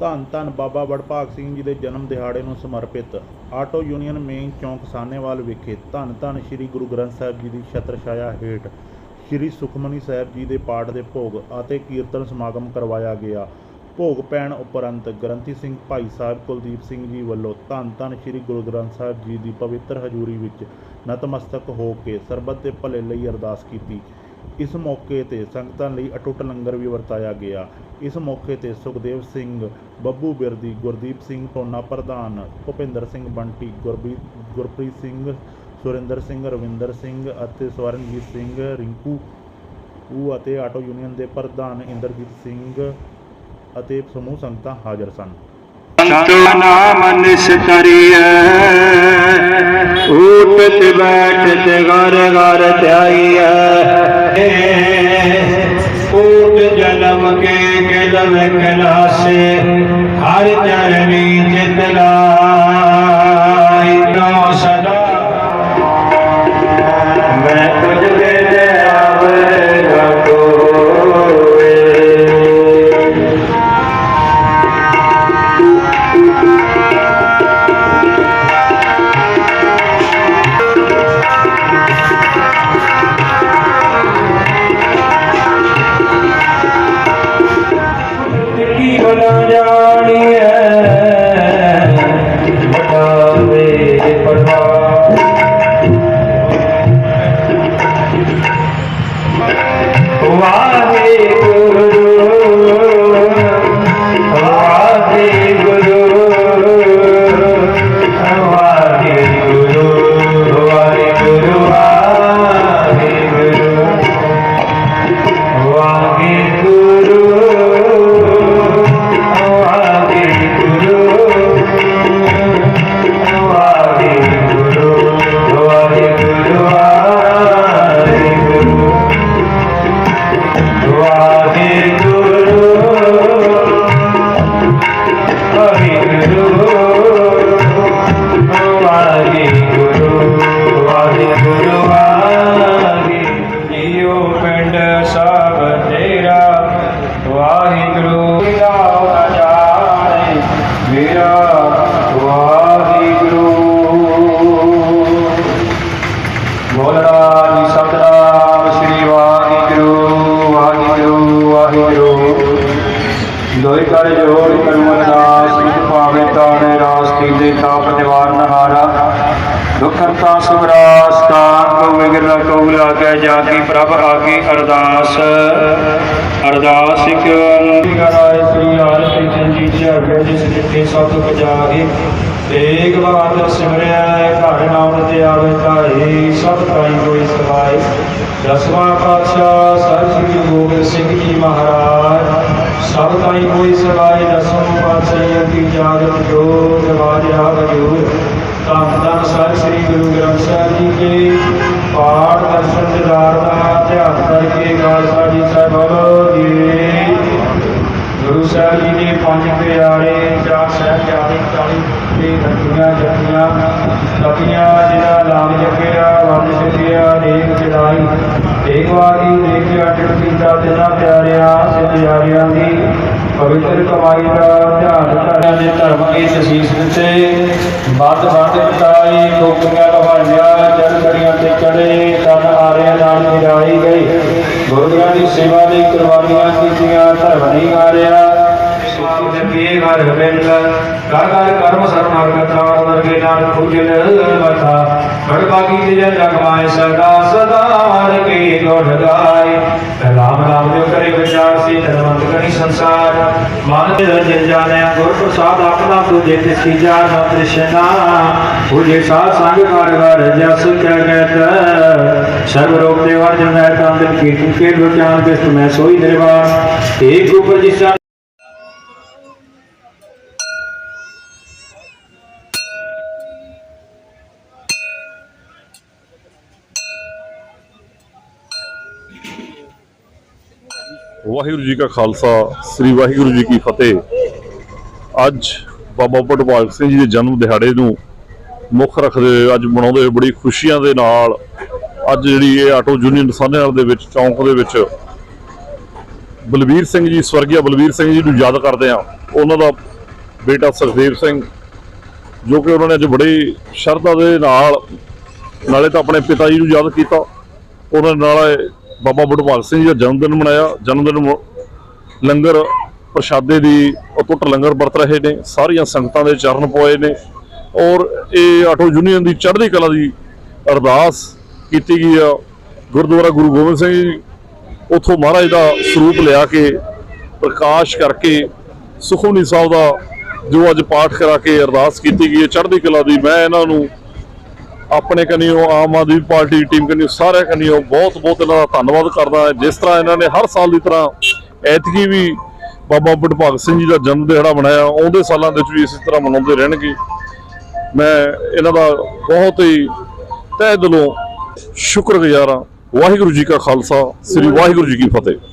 ਧੰਨ ਧੰਨ ਬਾਬਾ ਵਡਭਾਗ ਸਿੰਘ ਜੀ ਦੇ ਜਨਮ ਦਿਹਾੜੇ ਨੂੰ ਸਮਰਪਿਤ ਆਟੋ ਯੂਨੀਅਨ ਮੇਨ ਚੌਂਕ ਸਾਨੇਵਾਲ ਵਿਖੇ ਧੰਨ ਧੰਨ ਸ੍ਰੀ ਗੁਰੂ ਗ੍ਰੰਥ ਸਾਹਿਬ ਜੀ ਦੀ ਛਤਰ ਛਾਇਆ ਹੇਠ ਸ੍ਰੀ ਸੁਖਮਨੀ ਸਾਹਿਬ ਜੀ ਦੇ ਪਾਠ ਦੇ ਭੋਗ ਅਤੇ ਕੀਰਤਨ ਸਮਾਗਮ ਕਰਵਾਇਆ ਗਿਆ। ਭੋਗ ਪੈਣ ਉਪਰੰਤ ਗ੍ਰੰਥੀ ਸਿੰਘ ਭਾਈ ਸਾਹਿਬ ਕੁਲਦੀਪ ਸਿੰਘ ਜੀ ਵੱਲੋਂ ਧੰਨ ਧੰਨ ਸ੍ਰੀ ਗੁਰੂ ਗ੍ਰੰਥ ਸਾਹਿਬ ਜੀ ਦੀ ਪਵਿੱਤਰ ਹਜ਼ੂਰੀ ਵਿੱਚ ਨਤਮਸਤਕ ਹੋ ਕੇ ਸਰਬੱਤ ਦੇ ਭਲੇ ਲਈ ਅਰਦਾਸ ਕੀਤੀ। ਇਸ ਮੌਕੇ ਤੇ ਸੰਗਤਾਂ ਲਈ ਅਟੁੱਟ ਲੰਗਰ ਵੀ ਵਰਤਾਇਆ ਗਿਆ। ਇਸ ਮੌਕੇ ਤੇ ਸੁਖਦੇਵ ਸਿੰਘ, ਬੱਬੂ ਬਿਰਦੀ, ਗੁਰਦੀਪ ਸਿੰਘ ਟੋਨਾ ਪ੍ਰਧਾਨ, ਭੁਪਿੰਦਰ ਸਿੰਘ ਬੰਟੀ ਗੁਰਬੀਤ ਗੁਰਪ੍ਰੀਤ ਸਿੰਘ, ਸੁਰਿੰਦਰ ਸਿੰਘ, ਰਵਿੰਦਰ ਸਿੰਘ ਅਤੇ ਸਵਰਨਜੀਤ ਸਿੰਘ, ਰਿੰਕੂ ਉਹ ਅਤੇ ਆਟੋ ਯੂਨੀਅਨ ਦੇ ਪ੍ਰਧਾਨ ਇੰਦਰਜੀਤ ਸਿੰਘ ਅਤੇ ਸਮੂਹ ਸੰਗਤਾਂ ਹਾਜ਼ਰ ਸਨ। ਸੰਤ ਨਾਮ ਸੂਟ ਤੇ ਬੈਠ ਤੇ ਘਰ ਘਰ ਚਾਈ ਹੈ ਕੋਟ ਜਨਮ ਕੇ ਕਦਮ ਕਲਾਸੇ ਹਰ ਚਰਨੀ Allah ਦੇ ਤਾਪ ਨਿਵਾਰਨ ਹਾਰਾ ਦੁਖਨ ਤਾ ਸੁਭਰਾਸ ਤਾਂ ਕੋ ਵਿਗਰ ਕੋ ਲਾਗੈ, ਜਾ ਕੀ ਪ੍ਰਭ ਆਗੇ ਅਰਦਾਸ। ਅਰਦਾਸ ਸਿਕ ਕਰਾਇ ਕ੍ਰਿਸ਼ਨ ਜੀ ਜਿਸ ਜਿਤੇ ਸਭ ਪਜਾਹੇ ਤੇਗ ਬਹਾਦਰ ਸਿਮਰਿਆ ਘਰ ਨਾਮ ਤੇ ਆਵੇ ਧਾਏ ਸਭ ਤਾਈ ਕੋਈ ਸਵਾਏ ਦਸਵਾਂ ਪਾਤਸ਼ਾਹ ਸਤਿ ਸ੍ਰੀ ਗੁਰੂ ਗੋਬਿੰਦ ਸਿੰਘ ਜੀ ਮਹਾਰਾਜ, ਸਭ ਤਾਈ ਕੋਈ ਸਵਾਏ ਦਸਵਾਂ ਪਾਤਸ਼ਾਹ ਕੀ ਜਾਗਤ ਜੋਤ ਵਾਜਾ ਹਜੂਰ ਧੰਨ ਧੰਨ ਸਤਿ ਸ੍ਰੀ ਤਪੀਆਂ ਜਿਹਨਾਂ ਨਾਮ ਜਪਿਆ ਵੰਦ ਸਿੱਧਿਆ ਦੇਖ ਚੜਾਈ। ਇੱਕ ਵਾਰੀ, ਦੇਖ ਅਟਲ ਕੀਤਾ ਤਿਨਾ ਪਿਆਰਿਆਂ ਸਿੱਧਿਆਰਿਆਂ ਦੀ ਪਵਿੱਤਰ ਕਮਾਈ ਦਾ ਧਿਆਨ ਧਾਰਿਆਂ ਨੇ ਧਰਮ ਕੀ ਤਸੀਸ ਦਿੱਤੇ। ਵੱਧ ਵੱਧ ਕਟਾਈ, ਕੋਕੀਆਂ ਲਵਾਈਆਂ ਚੜ ਕੜੀਆਂ ਤੇ ਚੜੇ, ਤਨ ਆਰਿਆਂ ਨਾਲ ਮਿਲਾਈ ਗਈ। ਗੁਰੂਆਂ ਦੀ ਸੇਵਾ ਲਈ ਕੁਰਬਾਨੀਆਂ ਕੀਤੀਆਂ, ਧਰਮ ਨਹੀਂ ਹਾਰਿਆ। स्वामी जपिए घर बिल कर कर कर्म शरण हर कथा नर के नाम खुजल बता बड़का की जय जगमाए सदा सदा हर के गुण गाए राम राम जो करे विचार से धनवंत कनि संसार मान जिन जाने गुरु प्रसाद अपना तू दे तिसकी जान कृष्णा पूजे साध संग कर कर जस कहत सर्व रोग देवर जन है तांदन कीर्तन के रुचान कृष्ण में सोई निर्वाण एक ऊपर जिस ਵਾਹਿਗੁਰੂ ਜੀ ਕਾ ਖਾਲਸਾ, ਸ੍ਰੀ ਵਾਹਿਗੁਰੂ ਜੀ ਕੀ ਫਤਿਹ। ਅੱਜ ਬਾਬਾ ਭਟਵਾਲ ਸਿੰਘ ਜੀ ਦੇ ਜਨਮ ਦਿਹਾੜੇ ਨੂੰ ਮੁੱਖ ਰੱਖਦੇ ਹੋਏ ਅੱਜ ਮਨਾਉਂਦੇ ਹੋਏ ਬੜੀ ਖੁਸ਼ੀਆਂ ਦੇ ਨਾਲ ਅੱਜ ਜਿਹੜੀ ਇਹ ਆਟੋ ਯੂਨੀਅਨ ਸਾਹਨੇਵਾਲ ਦੇ ਵਿੱਚ, ਚੌਂਕ ਦੇ ਵਿੱਚ ਬਲਬੀਰ ਸਿੰਘ ਜੀ, ਸਵਰਗੀਆ ਬਲਬੀਰ ਸਿੰਘ ਜੀ ਨੂੰ ਯਾਦ ਕਰਦੇ ਆ ਉਹਨਾਂ ਦਾ ਬੇਟਾ ਸੁਖਦੇਵ ਸਿੰਘ, ਜੋ ਕਿ ਉਹਨਾਂ ਨੇ ਅੱਜ ਬੜੀ ਸ਼ਰਧਾ ਦੇ ਨਾਲ, ਨਾਲੇ ਤਾਂ ਆਪਣੇ ਪਿਤਾ ਜੀ ਨੂੰ ਯਾਦ ਕੀਤਾ। ਉਹਨਾਂ ਨਾਲ ਬਾਬਾ ਬੁੱਢਵਾਲ ਸਿੰਘ ਜੀ ਦਾ ਜਨਮ ਦਿਨ ਮਨਾਇਆ। ਜਨਮ ਦਿਨ ਲੰਗਰ ਪ੍ਰਸ਼ਾਦੇ ਦੀ ਅਟੁੱਟ ਲੰਗਰ ਵਰਤ ਰਹੇ ਨੇ। ਸਾਰੀਆਂ ਸੰਗਤਾਂ ਦੇ ਚਰਨ ਪੋਏ ਨੇ। ਔਰ ਇਹ ਆਟੋ ਯੂਨੀਅਨ ਦੀ ਚੜ੍ਹਦੀ ਕਲਾ ਦੀ ਅਰਦਾਸ ਕੀਤੀ ਗਈ ਆ। ਗੁਰਦੁਆਰਾ ਗੁਰੂ ਗੋਬਿੰਦ ਸਿੰਘ ਜੀ ਉਥੋਂ ਮਹਾਰਾਜ ਦਾ ਸਰੂਪ ਲਿਆ ਕੇ ਪ੍ਰਕਾਸ਼ ਕਰਕੇ ਸੁਖਮਨੀ ਸਾਹਿਬ ਦਾ ਜੋ ਅੱਜ ਪਾਠ ਕਰਾ ਕੇ ਅਰਦਾਸ ਕੀਤੀ ਗਈ ਹੈ। ਚੜ੍ਹਦੀ ਕਲਾ ਦੀ ਮੈਂ ਇਹਨਾਂ ਨੂੰ ਆਪਣੇ ਕਨੀਓ ਆਮ ਆਦਮੀ ਪਾਰਟੀ ਦੀ ਟੀਮ ਕਨੀਓ ਸਾਰਿਆਂ ਕਨੀਓ ਬਹੁਤ ਬਹੁਤ ਇਹਨਾਂ ਦਾ ਧੰਨਵਾਦ ਕਰਦਾ ਜਿਸ ਤਰ੍ਹਾਂ ਇਹਨਾਂ ਨੇ ਹਰ ਸਾਲ ਦੀ ਤਰ੍ਹਾਂ ਐਤਕੀ ਵੀ ਬਾਬਾ ਬੁੱਢਭਾਗ ਸਿੰਘ ਜੀ ਦਾ ਜਨਮ ਦਿਹਾੜਾ ਮਨਾਇਆ, ਆਉਂਦੇ ਸਾਲਾਂ ਦੇ ਵਿੱਚ ਵੀ ਇਸੇ ਤਰ੍ਹਾਂ ਮਨਾਉਂਦੇ ਰਹਿਣਗੇ। ਮੈਂ ਇਹਨਾਂ ਦਾ ਬਹੁਤ ਹੀ ਤਹਿ ਦਿਲੋਂ ਸ਼ੁਕਰਗੁਜ਼ਾਰ ਹਾਂ। ਵਾਹਿਗੁਰੂ ਜੀ ਕਾ ਖਾਲਸਾ, ਸ੍ਰੀ ਵਾਹਿਗੁਰੂ ਜੀ ਕੀ ਫਤਿਹ।